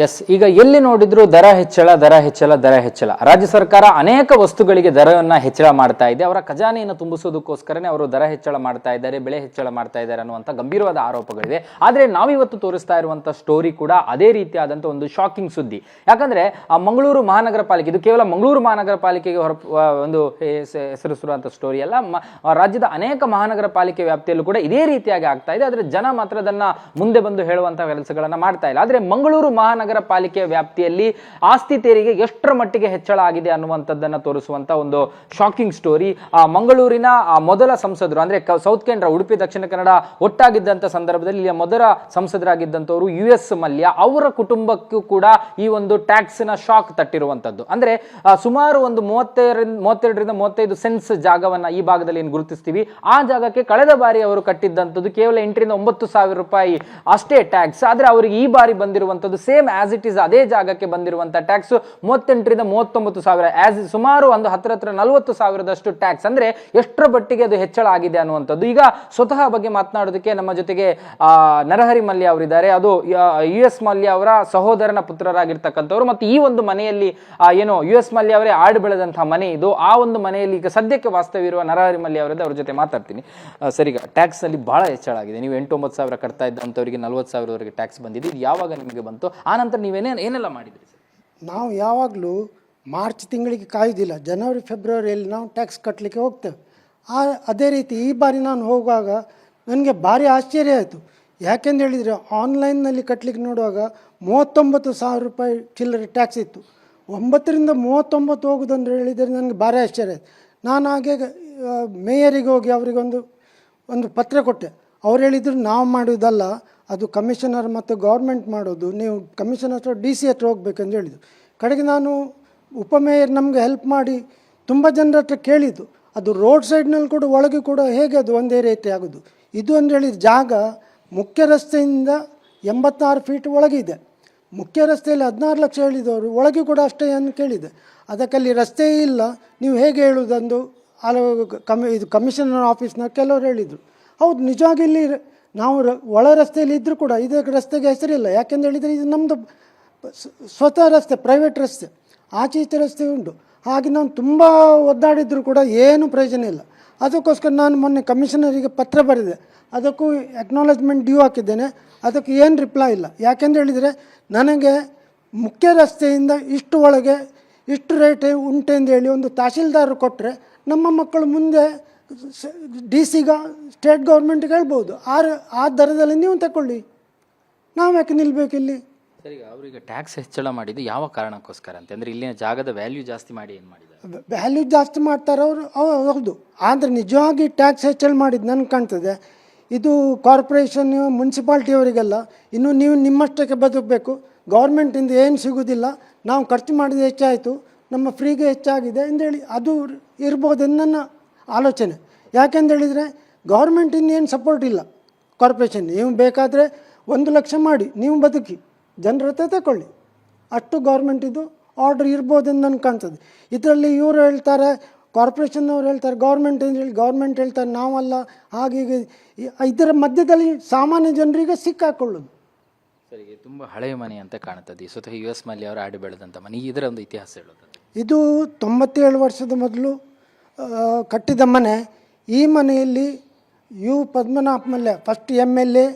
S, ಈಗ ಎಲ್ಲಿ ನೋಡಿದ್ರು ದರ ಹೆಚ್ಚಳ ದರ ಹೆಚ್ಚಳ ದರ ಹೆಚ್ಚಳ. ರಾಜ್ಯ ಸರ್ಕಾರ ಅನೇಕ ವಸ್ತುಗಳಿಗೆ ದರವನ್ನು ಹೆಚ್ಚಳ ಮಾಡ್ತಾ ಇದೆ. ಅವರ ಖಜಾನೆಯನ್ನು ತುಂಬಿಸೋದಕ್ಕೋಸ್ಕರನೇ ಅವರು ದರ ಹೆಚ್ಚಳ ಮಾಡ್ತಾ ಇದ್ದಾರೆ, ಬೆಳೆ ಹೆಚ್ಚಳ ಮಾಡ್ತಾ ಇದ್ದಾರೆ ಅನ್ನುವಂಥ ಗಂಭೀರವಾದ ಆರೋಪಗಳಿವೆ. ಆದರೆ ನಾವಿವತ್ತು ತೋರಿಸ್ತಾ ಇರುವಂಥ ಸ್ಟೋರಿ ಕೂಡ ಅದೇ ರೀತಿಯಾದಂಥ ಒಂದು ಶಾಕಿಂಗ್ ಸುದ್ದಿ. ಯಾಕಂದ್ರೆ, ಆ ಮಂಗಳೂರು ಮಹಾನಗರ ಪಾಲಿಕೆ, ಇದು ಕೇವಲ ಮಂಗಳೂರು ಮಹಾನಗರ ಪಾಲಿಕೆಗೆ ಹೊರ ಒಂದು ಹೆಸ- ಹೆಸರಿಸಿರುವಂಥ ಸ್ಟೋರಿ ಅಲ್ಲ. ರಾಜ್ಯದ ಅನೇಕ ಮಹಾನಗರ ಪಾಲಿಕೆ ವ್ಯಾಪ್ತಿಯಲ್ಲೂ ಕೂಡ ಇದೇ ರೀತಿಯಾಗಿ ಆಗ್ತಾ ಇದೆ. ಆದರೆ ಜನ ಮಾತ್ರ ಅದನ್ನ ಮುಂದೆ ಬಂದು ಹೇಳುವಂಥ ಕೆಲಸಗಳನ್ನು ಮಾಡ್ತಾ ಇಲ್ಲ. ಆದರೆ ಮಂಗಳೂರು ಮಹಾನಗರ ಪಾಲಿಕೆ ವ್ಯಾಪ್ತಿಯಲ್ಲಿ ಆಸ್ತಿ ತೆರಿಗೆ ಎಷ್ಟರ ಮಟ್ಟಿಗೆ ಹೆಚ್ಚಳ ಆಗಿದೆ ಅನ್ನುವಂಥದ್ದನ್ನು ತೋರಿಸುವಂತ ಒಂದು ಶಾಕಿಂಗ್ ಸ್ಟೋರಿ ಆ ಮಂಗಳೂರಿನ, ಆ ಮೊದಲ ಸಂಸದರು, ಅಂದ್ರೆ ಸೌತ್ ಕೇಂದ್ರ ಉಡುಪಿ, ದಕ್ಷಿಣ ಕನ್ನಡ ಒಟ್ಟಾಗಿದ್ದಂಥ ಸಂದರ್ಭದಲ್ಲಿ ಇಲ್ಲಿಯ ಮೊದಲ ಸಂಸದರಾಗಿದ್ದಂಥವರು ಯು ಎಸ್ ಮಲ್ಯ, ಅವರ ಕುಟುಂಬಕ್ಕೂ ಕೂಡ ಈ ಒಂದು ಟ್ಯಾಕ್ಸ್ನ ಶಾಕ್ ತಟ್ಟಿರುವಂಥದ್ದು ಅಂದ್ರೆ ಸುಮಾರು ಒಂದು ಮೂವತ್ತೆರಡ ಮೂವತ್ತೆರಡರಿಂದ ಮೂವತ್ತೈದು ಸೆನ್ಸ್ ಜಾಗವನ್ನ ಈ ಭಾಗದಲ್ಲಿ ಏನು ಗುರುತಿಸ್ತೀವಿ. ಆ ಜಾಗಕ್ಕೆ ಕಳೆದ ಬಾರಿ ಅವರು ಕಟ್ಟಿದ್ದಂಥದ್ದು ಕೇವಲ ಎಂಟರಿಂದ ಒಂಬತ್ತು ಸಾವಿರ ರೂಪಾಯಿ ಅಷ್ಟೇ ಟ್ಯಾಕ್ಸ್ ಆದ್ರೆ ಅವರಿಗೆ ಈ ಬಾರಿ ಬಂದಿರುವಂಥದ್ದು ಸೇಮ್ ಆಸ್ ಇಟ್ ಇಸ್ ಅದೇ ಜಾಗಕ್ಕೆ ಬಂದಿರುವಂತಹ ಟ್ಯಾಕ್ಸ್ ಮೂವತ್ತೆಂಟರಿಂದ ಮೂವತ್ತೊಂಬತ್ತು ಸಾವಿರ ಆಸ್ ಸುಮಾರು ಒಂದು ಹತ್ರ ಹತ್ರ ನಲವತ್ತು ಸಾವಿರದಷ್ಟು ಟ್ಯಾಕ್ಸ್ ಅಂದ್ರೆ ಎಷ್ಟರ ಬಟ್ಟಿಗೆ ಅದು ಹೆಚ್ಚಳ ಆಗಿದೆ ಅನ್ನುವಂಥದ್ದು. ಈಗ ಸ್ವತಃ ಬಗ್ಗೆ ಮಾತನಾಡೋದಕ್ಕೆ ನಮ್ಮ ಜೊತೆಗೆ ನರಹರಿ ಮಲ್ಯ ಅವರಿದ್ದಾರೆ. ಅದು ಯು ಎಸ್ ಮಲ್ಯ ಅವರ ಸಹೋದರನ ಪುತ್ರರಾಗಿರ್ತಕ್ಕಂಥವ್ರು. ಮತ್ತು ಈ ಒಂದು ಮನೆಯಲ್ಲಿ ಏನು ಯು ಎಸ್ ಮಲ್ಯ ಅವರೇ ಆಡು ಬೆಳೆದಂತಹ ಮನೆ ಇದು. ಆ ಒಂದು ಮನೆಯಲ್ಲಿ ಈಗ ಸದ್ಯಕ್ಕೆ ವಾಸ್ತವ್ಯವಿರುವ ನರಹರಿ ಮಲ್ಯ ಅವರದ್ದು ಅವ್ರ ಜೊತೆ ಮಾತಾಡ್ತೀನಿ. ಸರಿ ಟ್ಯಾಕ್ಸ್ ಅಲ್ಲಿ ಬಹಳ ಹೆಚ್ಚಳ ಆಗಿದೆ. ನೀವು ಎಂಟು, ಒಂಬತ್ತು ಸಾವಿರ ಕಟ್ತಾ ಇದ್ದಂಥವರಿಗೆ ನಲ್ವತ್ತು ಸಾವಿರವರೆಗೆ ಟ್ಯಾಕ್ಸ್ ಬಂದಿದೆ. ಇದು ಯಾವಾಗ ನಿಮಗೆ ಬಂತು? ಆ ನಂತರ ನೀವೇನೇ ಏನೆಲ್ಲ ಮಾಡಿದ್ರಿ ಸರ್? ನಾವು ಯಾವಾಗಲೂ ಮಾರ್ಚ್ ತಿಂಗಳಿಗೆ ಕಾಯೋದಿಲ್ಲ, ಜನವರಿ, ಫೆಬ್ರವರಿಯಲ್ಲಿ ನಾವು ಟ್ಯಾಕ್ಸ್ ಕಟ್ಟಲಿಕ್ಕೆ ಹೋಗ್ತೇವೆ. ಆ, ಅದೇ ರೀತಿ ಈ ಬಾರಿ ನಾನು ಹೋಗುವಾಗ ನನಗೆ ಭಾರಿ ಆಶ್ಚರ್ಯ ಆಯಿತು. ಯಾಕೆಂದು ಹೇಳಿದರೆ ಆನ್ಲೈನ್ನಲ್ಲಿ ಕಟ್ಟಲಿಕ್ಕೆ ನೋಡುವಾಗ ಮೂವತ್ತೊಂಬತ್ತು ಸಾವಿರ ರೂಪಾಯಿ ಚಿಲ್ಲರೆ ಟ್ಯಾಕ್ಸ್ ಇತ್ತು. ಒಂಬತ್ತರಿಂದ ಮೂವತ್ತೊಂಬತ್ತು ಹೋಗುದಂದ್ರೆ ಹೇಳಿದರೆ ನನಗೆ ಭಾರಿ ಆಶ್ಚರ್ಯ ಆಯಿತು. ನಾನು ಹಾಗೆ ಮೇಯರಿಗೆ ಹೋಗಿ ಅವರಿಗೊಂದು, ಒಂದು ಪತ್ರ ಕೊಟ್ಟೆ. ಅವ್ರು ಹೇಳಿದರು ನಾವು ಮಾಡೋದಲ್ಲ ಅದು ಕಮಿಷನರ್ ಮತ್ತು ಗೌರ್ಮೆಂಟ್ ಮಾಡೋದು, ನೀವು ಕಮಿಷನರ್ ಹತ್ರ ಡಿ ಸಿ ಹತ್ರ ಹೋಗ್ಬೇಕಂತ ಹೇಳಿದರು ಕಡೆಗೆ ನಾನು ಉಪಮೇಯರ್ ನಮಗೆ ಹೆಲ್ಪ್ ಮಾಡಿ ತುಂಬ ಜನರ ಹತ್ರ ಕೇಳಿದ್ದು. ಅದು ರೋಡ್ ಸೈಡ್ನಲ್ಲಿ ಕೂಡ, ಒಳಗೆ ಕೂಡ ಹೇಗೆ ಅದು ಒಂದೇ ರೀತಿ ಆಗೋದು? ಇದು ಅಂತ ಹೇಳಿದ ಜಾಗ ಮುಖ್ಯ ರಸ್ತೆಯಿಂದ ಎಂಬತ್ತಾರು ಫೀಟ್ ಒಳಗಿದೆ ಮುಖ್ಯ ರಸ್ತೆಯಲ್ಲಿ ಹದಿನಾರು ಲಕ್ಷ ಹೇಳಿದವರು, ಒಳಗೆ ಕೂಡ ಅಷ್ಟೇ ಅಂತ ಕೇಳಿದೆ. ಅದಕ್ಕಲ್ಲಿ ರಸ್ತೆಯೇ ಇಲ್ಲ. ನೀವು ಹೇಗೆ ಹೇಳುವುದಂದು ಅಲ್ಲ ಕಮಿ ಇದು ಕಮಿಷನರ್ ಆಫೀಸ್ನ ಕೆಲವರು ಹೇಳಿದರು. ಹೌದು, ನಿಜವಾಗಿ ಇಲ್ಲಿ ನಾವು ರ- ಒಳ ರಸ್ತೆಯಲ್ಲಿ ಇದ್ದರೂ ಕೂಡ ಇದಕ್ಕೆ ರಸ್ತೆಗೆ ಹೆಸರಿಲ್ಲ. ಯಾಕೆಂದ್ರೆ ಹೇಳಿದರೆ ಇದು ನಮ್ಮದು ಸ್ವತಃ ರಸ್ತೆ ಪ್ರೈವೇಟ್ ರಸ್ತೆ. ಆಚೆ ಈಚೆ ರಸ್ತೆ ಉಂಟು. ಹಾಗೆ ನಾನು ತುಂಬ ಒದ್ದಾಡಿದ್ರು ಕೂಡ ಏನು ಪ್ರಯೋಜನ ಇಲ್ಲ. ಅದಕ್ಕೋಸ್ಕರ ನಾನು ಮೊನ್ನೆ ಕಮಿಷನರಿಗೆ ಪತ್ರ ಬರೆದೆ. ಅದಕ್ಕೂ ಎಕ್ನಾಲಜ್ಮೆಂಟ್ ಡ್ಯೂ ಹಾಕಿದ್ದೇನೆ. ಅದಕ್ಕೆ ಏನು ರಿಪ್ಲೈ ಇಲ್ಲ. ಯಾಕೆಂದ್ರೆ ಹೇಳಿದರೆ ನನಗೆ ಮುಖ್ಯ ರಸ್ತೆಯಿಂದ ಇಷ್ಟು ಒಳಗೆ ಇಷ್ಟು ರೇಟ್ ಉಂಟೆಂದು ಹೇಳಿ ಒಂದು ತಹಶೀಲ್ದಾರರು ಕೊಟ್ಟರೆ ನಮ್ಮ ಮಕ್ಕಳು ಮುಂದೆ ಡಿ ಸಿಗ ಸ್ಟೇಟ್ ಗೌರ್ಮೆಂಟ್ಗೆ ಹೇಳ್ಬೋದು. ಆ ಆ ದರದಲ್ಲಿ ನೀವು ತಗೊಳ್ಳಿ ನಾವು ಯಾಕೆ ನಿಲ್ಬೇಕು ಇಲ್ಲಿ? ಸರಿ ಅವರಿಗೆ ಟ್ಯಾಕ್ಸ್ ಹೆಚ್ಚಳ ಮಾಡಿದ್ದು ಯಾವ ಕಾರಣಕ್ಕೋಸ್ಕರ ಅಂತ? ಅಂದರೆ ಇಲ್ಲಿನ ಜಾಗದ ವ್ಯಾಲ್ಯೂ ಜಾಸ್ತಿ ಮಾಡಿ ಏನು ಮಾಡಿದ್ದಾರೆ? ವ್ಯಾಲ್ಯೂ ಜಾಸ್ತಿ ಮಾಡ್ತಾರೆ ಅವರು ಹೌದು. ಆದರೆ ನಿಜವಾಗಿ ಟ್ಯಾಕ್ಸ್ ಹೆಚ್ಚಳ ಮಾಡಿದ್ದು ನನಗೆ ಕಾಣ್ತದೆ. ಇದು ಕಾರ್ಪೊರೇಷನ್ ಮುನ್ಸಿಪಾಲ್ಟಿಯವರಿಗೆಲ್ಲ ಇನ್ನು ನೀವು ನಿಮ್ಮಷ್ಟಕ್ಕೆ ಬದುಕಬೇಕು. ಗೌರ್ಮೆಂಟಿಂದ ಏನು ಸಿಗೋದಿಲ್ಲ. ನಾವು ಖರ್ಚು ಮಾಡಿದ ಹೆಚ್ಚಾಯಿತು. ನಮ್ಮ ಫ್ರೀಗೆ ಹೆಚ್ಚಾಗಿದೆ ಅಂತೇಳಿ ಅದು ಇರ್ಬೋದು ನನ್ನ ಆಲೋಚನೆ. ಯಾಕೆಂತ ಹೇಳಿದರೆ ಗೌರ್ಮೆಂಟಿಂದ ಏನು ಸಪೋರ್ಟ್ ಇಲ್ಲ. ಕಾರ್ಪೊರೇಷನ್ ನೀವು ಬೇಕಾದರೆ ಒಂದು ಲಕ್ಷ ಮಾಡಿ ನೀವು ಬದುಕಿ ಜನರ ಹತ್ರ ತಗೊಳ್ಳಿ ಅಷ್ಟು ಗೌರ್ಮೆಂಟಿದು ಆರ್ಡ್ರ್ ಇರ್ಬೋದೆಂದು ನನಗೆ ಕಾಣ್ತದೆ. ಇದರಲ್ಲಿ ಇವರು ಹೇಳ್ತಾರೆ ಕಾರ್ಪೊರೇಷನ್ನವ್ರು ಹೇಳ್ತಾರೆ ಗೌರ್ಮೆಂಟ್ ಅಂತ ಹೇಳಿ ಗೌರ್ಮೆಂಟ್ ಹೇಳ್ತಾರೆ ನಾವಲ್ಲ ಹಾಗೆ ಇದರ ಮಧ್ಯದಲ್ಲಿ ಸಾಮಾನ್ಯ ಜನರಿಗೆ ಸಿಕ್ಕಾಕೊಳ್ಳೋದು. ಸರಿ ತುಂಬ ಹಳೆಯ ಮನೆ ಅಂತ ಕಾಣುತ್ತದೆ ಸ್ವತಃ ಯು ಎಸ್ ಮಲ್ಲಿ ಅವರು ಆಡಿ ಬೆಳೆದಂಥ ಮನೆ. ಇದರ ಒಂದು ಇತಿಹಾಸ ಹೇಳೋದು ಇದು ತೊಂಬತ್ತೇಳು ವರ್ಷದ ಮೊದಲು ಕಟ್ಟಿದ ಮನೆ, ಈ ಮನೆಯಲ್ಲಿ U Padmanabha Malya first M L A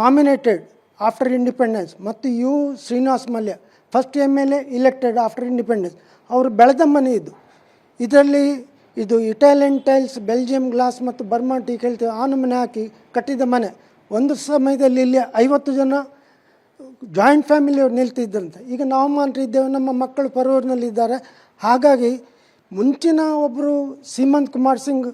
nominated after independence ಮತ್ತು U Srinivas Malya first M L A elected after independence ಅವರು ಬೆಳೆದ ಮನೆ ಇದು. ಇದರಲ್ಲಿ ಇದು ಇಟಾಲಿಯನ್ ಟೈಲ್ಸ್ ಬೆಲ್ಜಿಯಂ ಗ್ಲಾಸ್ ಮತ್ತು ಬರ್ಮಾ ಟೀ ಕೇಳ್ತೀವಿ ಆ ನಮೂನೆ ಹಾಕಿ ಕಟ್ಟಿದ ಮನೆ. ಒಂದು ಸಮಯದಲ್ಲಿ ಇಲ್ಲಿ ಐವತ್ತು ಜನ ಜಾಯಿಂಟ್ ಫ್ಯಾಮಿಲಿಯವ್ರು ನಿಲ್ತಿದ್ದಂತೆ ಈಗ ನಾವು ಮಾತ್ರ ಇದ್ದೇವೆ, ನಮ್ಮ ಮಕ್ಕಳು ಪರೂರಿನಲ್ಲಿದ್ದಾರೆ. ಹಾಗಾಗಿ ಮುಂಚಿನ ಒಬ್ಬರು ಸೀಮಂತ್ ಕುಮಾರ್ ಸಿಂಗ್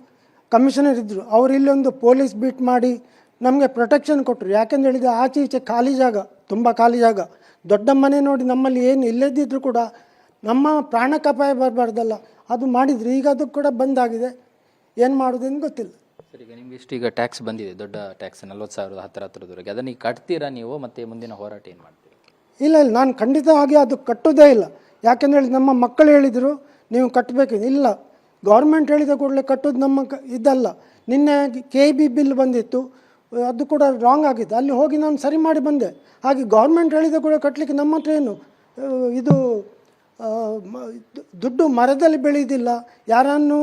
ಕಮಿಷನರ್ ಇದ್ದರು ಅವರು ಇಲ್ಲೊಂದು ಪೊಲೀಸ್ ಬೀಟ್ ಮಾಡಿ ನಮಗೆ ಪ್ರೊಟೆಕ್ಷನ್ ಕೊಟ್ಟರು ಯಾಕೆಂದ್ರೆ ಹೇಳಿದರೆ ಆಚೆ ಈಚೆ ಖಾಲಿ ಜಾಗ ತುಂಬ ಖಾಲಿ ಜಾಗ. ದೊಡ್ಡ ಮನೆ ನೋಡಿ ನಮ್ಮಲ್ಲಿ ಏನು ಇಲ್ಲದಿದ್ದರೂ ಕೂಡ ನಮ್ಮ ಪ್ರಾಣಕ್ಕೆ ಅಪಾಯ ಬರಬಾರ್ದಲ್ಲ. ಅದು ಮಾಡಿದ್ರು. ಈಗ ಅದು ಕೂಡ ಬಂದಾಗಿದೆ. ಏನು ಮಾಡೋದೇನು ಗೊತ್ತಿಲ್ಲ. ಸರಿ ಈಗ ನಿಮ್ಗೆ ಇಷ್ಟು ಈಗ ಟ್ಯಾಕ್ಸ್ ಬಂದಿದೆ. ದೊಡ್ಡ ಟ್ಯಾಕ್ಸ್ ನಲ್ವತ್ತು ಸಾವಿರದ ಹತ್ತಿರ ಹತ್ತಿರದವರೆಗೆ ಅದನ್ನ ಈಗ ಕಟ್ತೀರಾ ನೀವು? ಮತ್ತೆ ಮುಂದಿನ ಹೋರಾಟ ಏನು ಮಾಡ್ತೀರಿ? ಇಲ್ಲ ಇಲ್ಲ. ನಾನು ಖಂಡಿತವಾಗಿ ಅದು ಕಟ್ಟೋದೇ ಇಲ್ಲ. ಯಾಕೆಂದ್ರೆ ನಮ್ಮ ಮಕ್ಕಳು ಹೇಳಿದರು ನೀವು ಕಟ್ಟಬೇಕು. ಇಲ್ಲ ಗೌರ್ಮೆಂಟ್ ಹೇಳಿದ ಕೂಡಲೇ ಕಟ್ಟೋದು ನಮ್ಮ ಕ ಇದಲ್ಲ. ನಿನ್ನೆ ಕೆ ಬಿ ಬಿಲ್ ಬಂದಿತ್ತು. ಅದು ಕೂಡ ರಾಂಗ್ ಆಗಿತ್ತು. ಅಲ್ಲಿ ಹೋಗಿ ನಾನು ಸರಿ ಮಾಡಿ ಬಂದೆ. ಹಾಗೆ ಗೌರ್ಮೆಂಟ್ ಹೇಳಿದ ಕೂಡ ಕಟ್ಟಲಿಕ್ಕೆ ನಮ್ಮ ಹತ್ರ ಏನು? ಇದು ದುಡ್ಡು ಮರದಲ್ಲಿ ಬೆಳೆಯೋದಿಲ್ಲ ಯಾರನ್ನು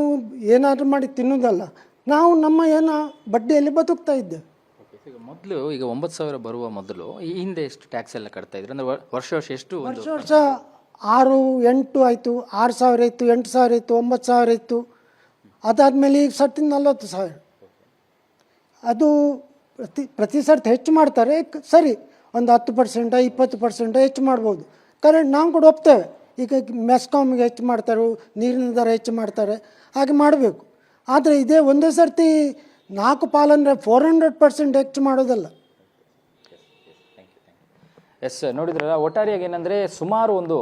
ಏನಾದರೂ ಮಾಡಿ ತಿನ್ನೋದಲ್ಲ ನಾವು ನಮ್ಮ ಏನೋ ಬಡ್ಡಿಯಲ್ಲಿ ಬದುಕ್ತಾ ಇದ್ದೆ ಈಗ ಮೊದಲು ಈಗ ಒಂಬತ್ತು ಸಾವಿರ ಬರುವ ಮೊದಲು ಈ ಹಿಂದೆ ಎಷ್ಟು ಟ್ಯಾಕ್ಸ್ ಎಲ್ಲ ಕಟ್ತಾ ಇದ್ರು? ಅಂದ್ರೆ ವರ್ಷ ವರ್ಷ ಎಷ್ಟು ವರ್ಷ ವರ್ಷ ಆರು, ಎಂಟು ಆಯಿತು, ಆರು ಸಾವಿರ ಇತ್ತು, ಎಂಟು ಸಾವಿರ ಇತ್ತು, ಒಂಬತ್ತು ಸಾವಿರ ಇತ್ತು. ಅದಾದಮೇಲೆ ಈಗ ಸರ್ತಿ ನಲ್ವತ್ತು ಸಾವಿರ. ಅದು ಪ್ರತಿ ಪ್ರತಿ ಸರ್ತಿ ಹೆಚ್ಚು ಮಾಡ್ತಾರೆ. ಸರಿ, ಒಂದು ಹತ್ತು ಪರ್ಸೆಂಟ, ಇಪ್ಪತ್ತು ಪರ್ಸೆಂಟ ಹೆಚ್ಚು ಮಾಡ್ಬೋದು. ಕರೆಂಟ್ ನಾವು ಕೂಡ ಒಪ್ತೇವೆ. ಈಗ ಮೆಸ್ಕಾಮ್ಗೆ ಹೆಚ್ಚು ಮಾಡ್ತಾರೆ, ನೀರಿನ ದರ ಹೆಚ್ಚು ಮಾಡ್ತಾರೆ, ಹಾಗೆ ಮಾಡಬೇಕು. ಆದರೆ ಇದೇ ಒಂದೇ ಸರ್ತಿ ನಾಲ್ಕು ಪಾಲಂದರೆ ಫೋರ್ ಹಂಡ್ರೆಡ್ ಪರ್ಸೆಂಟ್ ಹೆಚ್ಚು ಮಾಡೋದಲ್ಲ. ಎಸ್, ನೋಡಿದ್ರಲ್ಲ, ಒಟ್ಟಾರೆಯಾಗಿ ಏನಂದ್ರೆ ಸುಮಾರು ಒಂದು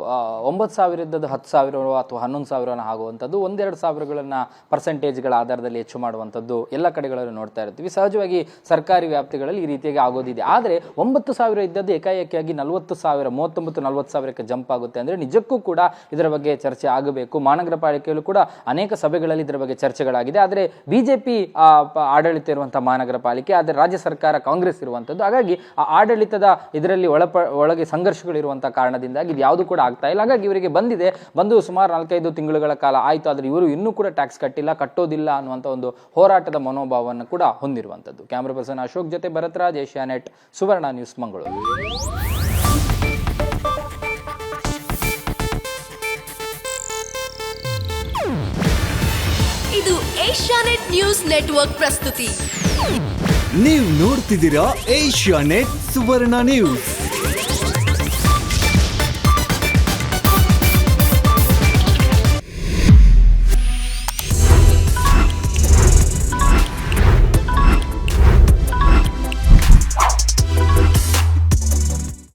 ಒಂಬತ್ತು ಸಾವಿರ ಇದ್ದದ್ದು ಹತ್ತು ಸಾವಿರ ಅಥವಾ ಹನ್ನೊಂದು ಸಾವಿರನ ಆಗುವಂಥದ್ದು, ಒಂದೆರಡು ಸಾವಿರಗಳನ್ನು ಪರ್ಸೆಂಟೇಜ್ಗಳ ಆಧಾರದಲ್ಲಿ ಹೆಚ್ಚು ಮಾಡುವಂಥದ್ದು ಎಲ್ಲ ಕಡೆಗಳಲ್ಲೂ ನೋಡ್ತಾ ಇರ್ತೀವಿ. ಸಹಜವಾಗಿ ಸರ್ಕಾರಿ ವ್ಯಾಪ್ತಿಗಳಲ್ಲಿ ಈ ರೀತಿಯಾಗಿ ಆಗೋದಿದೆ. ಆದರೆ ಒಂಬತ್ತು ಸಾವಿರ ಇದ್ದದ್ದು ಏಕಾಏಕಿಯಾಗಿ ನಲವತ್ತು ಸಾವಿರ, ಮೂವತ್ತೊಂಬತ್ತು, ನಲವತ್ತು ಸಾವಿರಕ್ಕೆ ಜಂಪ್ ಆಗುತ್ತೆ ಅಂದರೆ ನಿಜಕ್ಕೂ ಕೂಡ ಇದರ ಬಗ್ಗೆ ಚರ್ಚೆ ಆಗಬೇಕು. ಮಹಾನಗರ ಪಾಲಿಕೆಯಲ್ಲೂ ಕೂಡ ಅನೇಕ ಸಭೆಗಳಲ್ಲಿ ಇದರ ಬಗ್ಗೆ ಚರ್ಚೆಗಳಾಗಿದೆ. ಆದರೆ ಬಿ ಜೆ ಪಿ, ಆಡಳಿತ ಇರುವಂಥ ಮಹಾನಗರ ಪಾಲಿಕೆ, ಆದರೆ ರಾಜ್ಯ ಸರ್ಕಾರ ಕಾಂಗ್ರೆಸ್ ಇರುವಂಥದ್ದು. ಹಾಗಾಗಿ ಆ ಆಡಳಿತದ ಇದರಲ್ಲಿ ಒಳಪ ಒಳಗೆ ಸಂಘರ್ಷಗಳಿರುವಂಥ ಕಾರಣದಿಂದಾಗಿ ಇದು ಯಾವುದು ಕೂಡ ಆಗ್ತಾ ಇಲ್ಲ. ಹಾಗಾಗಿ ಇವರಿಗೆ ಬಂದಿದೆ. ಬಂದು ಸುಮಾರು ನಾಲ್ಕೈದು ತಿಂಗಳುಗಳ ಕಾಲ ಆಯಿತು. ಆದರೆ ಇವರು ಇನ್ನೂ ಕೂಡ ಟ್ಯಾಕ್ಸ್ ಕಟ್ಟಿಲ್ಲ ಕಟ್ಟೋದಿಲ್ಲ ಅನ್ನುವಂಥ ಒಂದು ಹೋರಾಟದ ಮನೋಭಾವವನ್ನು ಕೂಡ ಹೊಂದಿರುವಂಥದ್ದು. ಕ್ಯಾಮ್ರಾ ಪರ್ಸನ್ ಅಶೋಕ್ ಜೊತೆ Bharathraj Asia net Suvarna news Mangaluru. ಇದು ಏಷ್ಯಾನೆಟ್ ನ್ಯೂಸ್ ನೆಟ್ವರ್ಕ್ ಪ್ರಸ್ತುತಿ. ನೀವು ನೋಡ್ತಿದ್ದೀರಾ ಏಷ್ಯಾ ನೆಟ್ ಸುವರ್ಣ ನ್ಯೂಸ್.